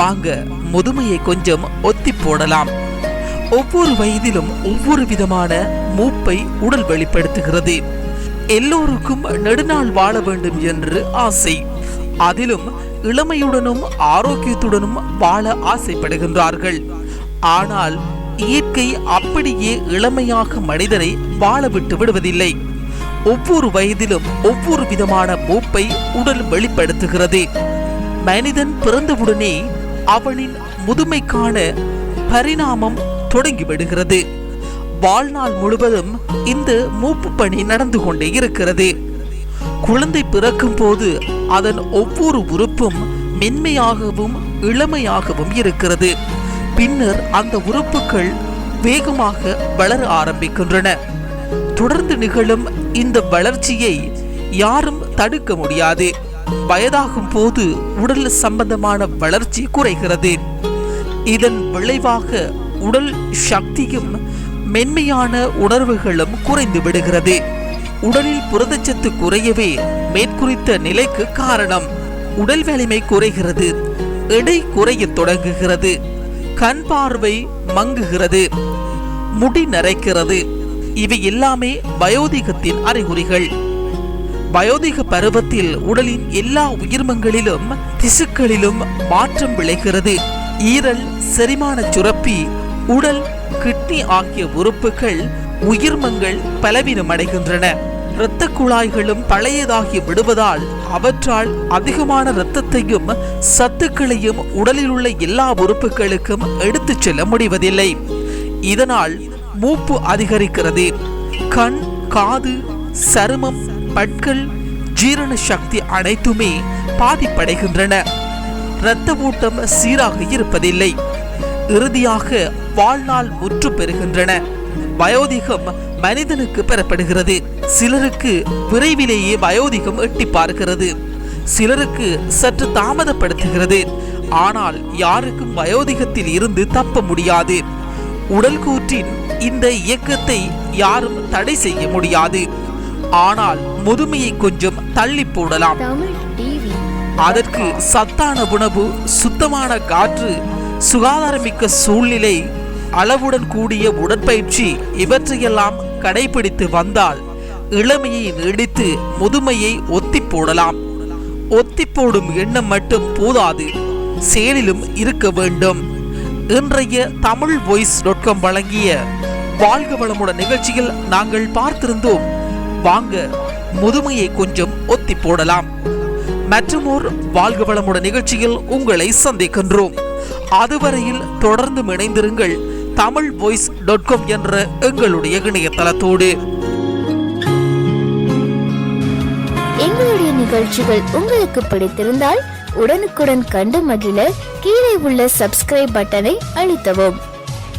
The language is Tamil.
வாங்க முதுமையை கொஞ்சம் ஒத்தி போடலாம். ஒவ்வொரு வயதிலும் ஒவ்வொரு விதமான மூப்பை உடல் வெளிப்படுத்துகிறது. எல்லோருக்கும் நெடுநாள் வாழ வேண்டும் என்று ஆசை. அதிலும் இளமையுடனும் ஆரோக்கியத்துடனும் வாழ ஆசைப்படுகின்றார்கள். ஆனால் இயற்கை அப்படியே இளமையாக மனிதனை வாழ விட்டு விடுவதில்லை. ஒவ்வொரு வயதிலும் ஒவ்வொரு விதமான மூப்பை உடல் வெளிப்படுத்துகிறது. மனிதன் பிறந்தவுடனே அவனின் முதுமைக்கான பரிணாமம் தொடங்கிவிடுகிறது. வாழ்நாள் முழுவதும் இந்த மூப்பு பணி நடந்து கொண்டே இருக்கிறது. குழந்தை பிறக்கும் போது அதன் ஒவ்வொரு உறுப்பும் மென்மையாகவும் இளமையாகவும் இருக்கிறது. பின்னர் அந்த உறுப்புகள் வேகமாக வளர ஆரம்பிக்கின்றன. தொடர்ந்து நிகழும் இந்த வளர்ச்சியை யாரும் தடுக்க முடியாது. வயதாகும் போது உடல் சம்பந்தமான வளர்ச்சி குறைகிறது. இதன் விளைவாக உடல் சக்தியும் மென்மையான உணர்வுகளும் குறைந்து விடுகிறது. உடலில் புரதச்சத்து குறையவே மேற்குறித்த நிலைக்கு காரணம். உடல் வலிமை குறைகிறது எடை குறையத் தொடங்குகிறது கண் பார்வை மங்குகிறது முடி நரைக்கிறது. இவை எல்லாமே வயோதிகத்தின் அறிகுறிகள். வயோதிக பருவத்தில் உடலின் எல்லா உயிர்மங்களிலும் திசுக்களிலும் மாற்றம் விளைகிறது. ஈரல் செரிமான சுரப்பி உடல் கிட்னி ஆகிய உறுப்புகள் உயிர்மங்கள் பலவீனமடைகின்றன. இரத்த குழாய்களும் பழையதாகி விடுவதால் அவற்றால் அதிகமான இரத்தத்தையும் சத்துக்களையும் உடலில் உள்ள எல்லா உறுப்புகளுக்கும் எடுத்துச் செல்ல முடிவதில்லை. இதனால் மூப்பு அதிகரிக்கிறது. கண் காது சருமம் பற்கள் ஜீரண சக்தி அனைத்துமே பாதிப்படைகின்றன. இரத்த ஓட்டம் சீராக இருப்பதில்லை. இறுதியாக வாழ்நாள் முற்று பெறுகின்றன. வயோதிகம் மனிதனுக்கு பெறப்படுகிறது. சிலருக்கு விரைவிலேயே வயோதிகம் எட்டி பார்க்கிறது. சிலருக்கு சற்று தாமதப்படுத்துகிறது. ஆனால் யாருக்கும் வயோதிகத்தில் இருந்து தப்ப முடியாது. உடல் கூற்றின் இந்த இயக்கத்தை யாரும் தடை செய்ய முடியாது. ஆனால் முதுமையை கொஞ்சம் தள்ளி போடலாம். அதற்கு சத்தான உணவு சுத்தமான காற்று சுகாதாரமிக்க சூழ்நிலை அளவுடன் கூடிய உடற்பயிற்சி இவற்றையெல்லாம் கடைபிடித்து வந்தால் இளமையை நீடித்து முதுமையை ஒத்தி போடலாம். ஒத்தி போடும் எண்ணம் மட்டும் போதாது செயலிலும் இருக்க வேண்டும். இன்றைய தமிழ் வாய்ஸ் டாட் காம் வழங்கிய வாழ்க வளமுடன் நிகழ்ச்சியில் நாங்கள் பார்த்திருந்தோம். வாங்க முதுமையை கொஞ்சம் ஒத்தி போடலாம். மற்றுமோர் வாழ்க வளமுடன் நிகழ்ச்சியில் உங்களை சந்திக்கின்றோம். அதுவரையில் தொடர்ந்து இணைந்திருங்கள் தமிழ் வாய்ஸ் டாட் காம் என்ற எங்களுடைய இணையதளத்தோடு. எங்களுடைய நிகழ்ச்சிகள் உங்களுக்கு பிடித்திருந்தால் உடனுக்குடன் கண்டு மகிழ கீழே உள்ள சப்ஸ்கிரைப் பட்டனை அழுத்தவும்.